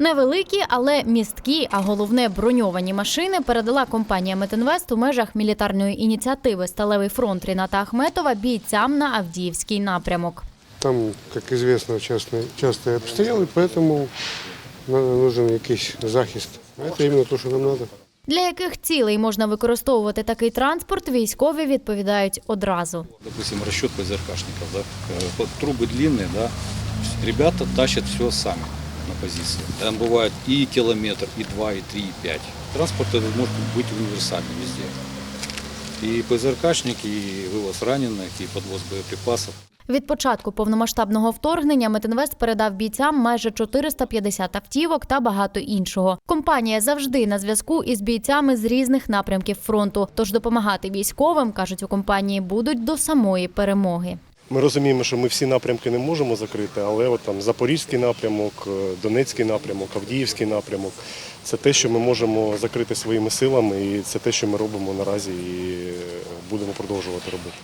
Невеликі, але місткі, а головне броньовані машини передала компанія Метинвест у межах мілітарної ініціативи Сталевий фронт Ріната Ахметова бійцям на Авдіївський напрямок. Там, как известно, частные, частые обстрелы, поэтому нам нужен якийсь захист. Это именно то, что нам надо. Для яких цілей можна використовувати такий транспорт, військові відповідають одразу. допустим, расчет ПЗРКшников, да, э, вот трубы длинные, да, ребята тащат все сами на позиции. Там бывает и километр, и два, и три, и пять. Транспорт этот может быть универсальным везде. И ПЗРКшник, и вывоз раненых, и подвоз боеприпасов. Від початку повномасштабного вторгнення Метинвест передав бійцям майже 450 автівок та багато іншого. Компанія завжди на зв'язку із бійцями з різних напрямків фронту. Тож допомагати військовим, кажуть у компанії, будуть до самої перемоги. Ми розуміємо, що ми всі напрямки не можемо закрити, але от там Запорізький напрямок, е, Донецький напрямок, Авдіївський напрямок це те, що ми можемо закрити своїми силами, і це те, що ми робимо наразі, і е, будемо продовжувати робити.